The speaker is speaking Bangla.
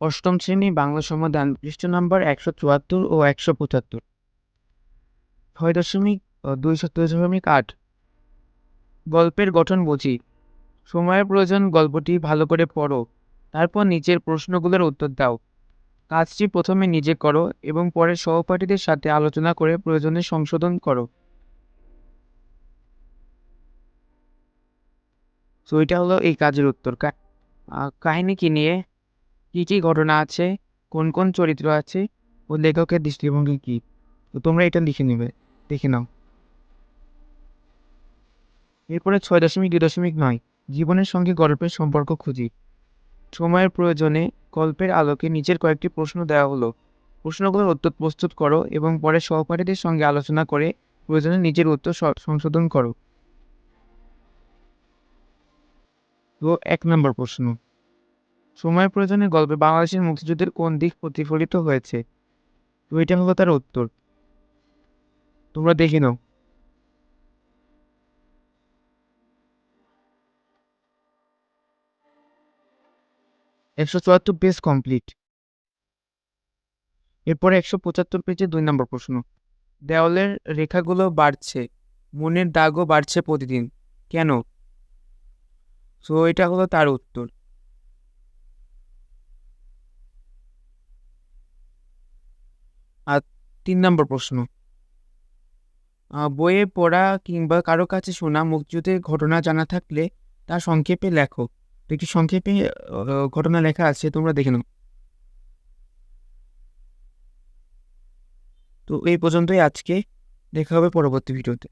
অষ্টম শ্রেণি বাংলা সমাধান, পৃষ্ঠ নাম্বার একশো চুয়াত্তর ও একশো পঁচাত্তর। ছয় দশমিক দুইশো দশমিক আট। গল্পের গঠন বুঝি। সময়ের প্রয়োজন, গল্পটি ভালো করে পড়ো। তারপর নিচের প্রশ্নগুলোর উত্তর দাও। কাজটি প্রথমে নিজে করো এবং পরে সহপাঠীদের সাথে আলোচনা করে প্রয়োজনে সংশোধন করো। তো এটা হলো এই কাজের উত্তর। কাহিনী কি নিয়ে? কি কি ঘটনা আছে? কোন কোন চরিত্র আছে? ও লেখকের দৃষ্টিভঙ্গি কি? তো তোমরা এটা লিখে নেবে, দেখে নাও। এরপরে ছয় দশমিক দুই দশমিক নয়, জীবনের সঙ্গে গল্পের সম্পর্ক খুঁজি। সময়ের প্রয়োজনে গল্পের আলোকে নিচের কয়েকটি প্রশ্ন দেওয়া হলো। প্রশ্নগুলোর উত্তর প্রস্তুত করো এবং পরে সহপাঠীদের সঙ্গে আলোচনা করে প্রয়োজনে নিজের উত্তর সংশোধন করো। তো এক নম্বর প্রশ্ন। সময়ের প্রয়োজনে গল্পে বাংলাদেশের মুক্তিযুদ্ধের কোন দিক প্রতিফলিত হয়েছে? তো এটা হলো তার উত্তর। তোমরা দেখে নাও। একশো চুয়াত্তর পেজ কমপ্লিট। এরপরে একশো পঁচাত্তর পেজে দুই নম্বর প্রশ্ন। দেওয়ালের রেখাগুলো বাড়ছে, মনের দাগও বাড়ছে প্রতিদিন। কেন? সো এটা হলো তার উত্তর। আর তিন নম্বর প্রশ্ন। বইয়ে পড়া কিংবা কারও কাছে শোনা মুক্তিযুদ্ধের ঘটনা জানা থাকলে তা সংক্ষেপে লেখো। একটি সংক্ষেপে ঘটনা লেখা আছে, তোমরা দেখে নাও। তো এই পর্যন্তই আজকে। দেখা হবে পরবর্তী ভিডিওতে।